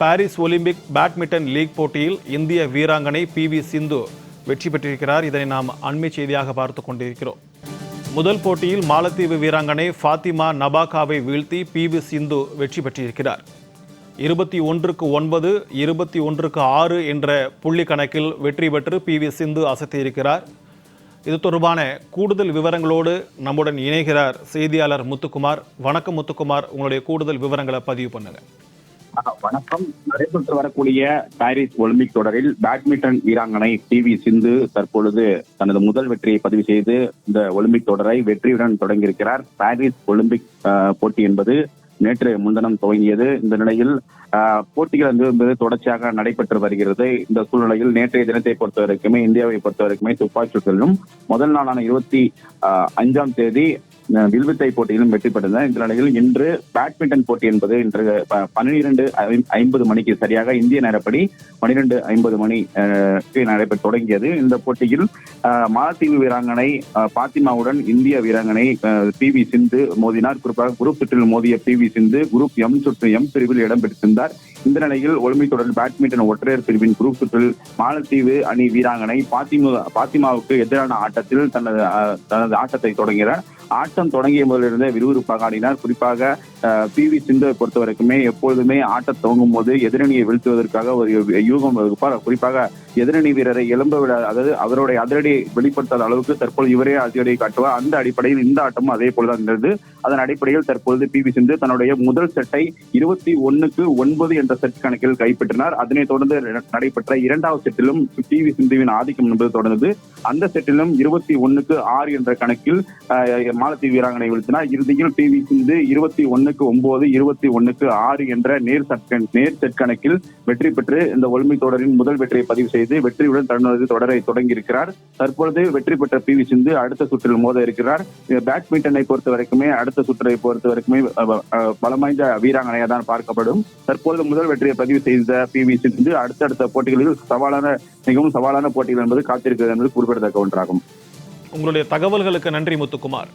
Paris Olympic badminton league போட்டியில் இந்திய வீராங்கனை பி வி சிந்து வெற்றி பெற்றிருக்கிறார். இதனை நாம் அண்மை செய்தியாக பார்த்து கொண்டிருக்கிறோம். முதல் போட்டியில் மாலத்தீவு வீராங்கனை ஃபாத்திமா நபாகாவை வீழ்த்தி பி வி சிந்து வெற்றி பெற்றிருக்கிறார். இருபத்தி ஒன்றுக்கு ஒன்பது இருபத்தி ஒன்றுக்கு ஆறு என்ற புள்ளி கணக்கில் வெற்றி பெற்று பி வி சிந்து அசத்தியிருக்கிறார். இது தொடர்பான கூடுதல் விவரங்களோடு நம்முடன் இணைகிறார் செய்தியாளர் முத்துக்குமார். வணக்கம் முத்துக்குமார். உங்களுடைய கூடுதல் விவரங்களை பதிவு பண்ணுங்கள் வணக்கம். நடைபெற்று வரக்கூடிய பாரிஸ் ஒலிம்பிக் தொடரில் பேட்மிண்டன் வீராங்கனை பி வி சிந்து தற்பொழுது தனது முதல் வெற்றியை பதிவு செய்து இந்த ஒலிம்பிக் தொடரை வெற்றியுடன் தொடங்கியிருக்கிறார். பாரிஸ் ஒலிம்பிக் போட்டி என்பது நேற்று முன்தினம் துவங்கியது. இந்த நிலையில் போட்டிகள் வந்து என்பது தொடர்ச்சியாக நடைபெற்று வருகிறது. இந்த சூழ்நிலையில் நேற்றைய தினத்தை பொறுத்த வரைக்குமே இந்தியாவை பொறுத்த வரைக்குமே துப்பாக்கி சுற்றிலும் முதல் நாளான இருபத்தி அஞ்சாம் தேதி வில்வித்தை போட்டியிலும் வெற்றி பெற்றிருந்தார் இந்த நிலையில் இன்று பேட்மிண்டன் போட்டி என்பது இன்று பன்னிரண்டு ஐம்பது மணிக்கு சரியாக இந்திய நேரப்படி பன்னிரண்டு ஐம்பது மணி நடைபெற தொடங்கியது. இந்த போட்டியில் மாலத்தீவு வீராங்கனை பாத்திமாவுடன் இந்திய வீராங்கனை பி வி சிந்து மோதினார். குறிப்பாக குரூப் சுற்றில் மோதிய P V Sindhu group M சுற்று எம் பிரிவில் இடம் பெற்றிருந்தார் இந்த நிலையில் ஒலிம்பிக் தொடர் பேட்மிண்டன் ஒற்றையர் பிரிவின் குரூப் சுற்றில் மாலத்தீவு அணி வீராங்கனை பாத்திமா பாத்திமாவுக்கு எதிரான ஆட்டத்தில் தனது தனது ஆட்டத்தை தொடங்கினார். ஆட்டம் தொடங்கிய முதலிருந்தே விறுவிறுப்பாக ஆடினார். குறிப்பாக பி. வி. சிந்துவை பொறுத்த வரைக்குமே எப்பொழுதுமே ஆட்ட துவங்கும் போது எதிரணியை வீழ்த்துவதற்காக ஒரு யூகம் வகுப்பார். குறிப்பாக எதிரணி வீரரை எலும்ப விட அதாவது அவருடைய அதிரடியை வெளிப்படுத்தாத அளவுக்கு தற்போது இவரே அதிரடியை காட்டுவார். அந்த அடிப்படையில் இந்த ஆட்டமும் அதே போலதான் இருந்தது. அதன் அடிப்படையில் தற்பொழுது பி. வி. சிந்து தன்னுடைய முதல் செட்டை இருபத்தி ஒன்னுக்கு ஒன்பது என்ற செட் கணக்கில் கைப்பற்றினார். அதனைத் தொடர்ந்து நடைபெற்ற இரண்டாவது செட்டிலும் பி. வி. சிந்துவின் ஆதிக்கம் என்பது தொடர்ந்தது. அந்த செட்டிலும் இருபத்தி ஒன்னுக்கு ஆறு என்ற கணக்கில் அஹ், மாலத்தீவு வீராங்கனை வீழ்த்தினார். இறுதியில் பி. வி. சிந்து இருபத்தி ஒன்னுக்கு ஒன்பது இருபத்தி ஒன்னுக்கு ஆறு என்ற நேர் நேர் செட் வெற்றி பெற்று இந்த ஒலிம்பிக் தொடரின் முதல் வெற்றியை பதிவு செய்து வெற்றியுடன் தனது தொடரை தொடங்கியிருக்கிறார். தற்பொழுது வெற்றி பெற்ற பி வி சிந்து அடுத்த சுற்றில் மோத இருக்கிறார். பேட்மிண்டனை பொறுத்த வரைக்குமே அடுத்த சுற்றை பொறுத்த வரைக்குமே பலம் வாய்ந்த பலமாய்ந்த வீராங்கனையாக தான் பார்க்கப்படும். தற்பொழுது முதல் வெற்றியை பதிவு செய்த பி வி சிந்து அடுத்தடுத்த போட்டிகளில் சவாலான மிகவும் சவாலான போட்டிகள் என்பது காத்திருக்கிறது என்பது குறிப்பிடத்தக்க ஒன்றாகும். உங்களுடைய தகவல்களுக்கு நன்றி முத்துக்குமார்.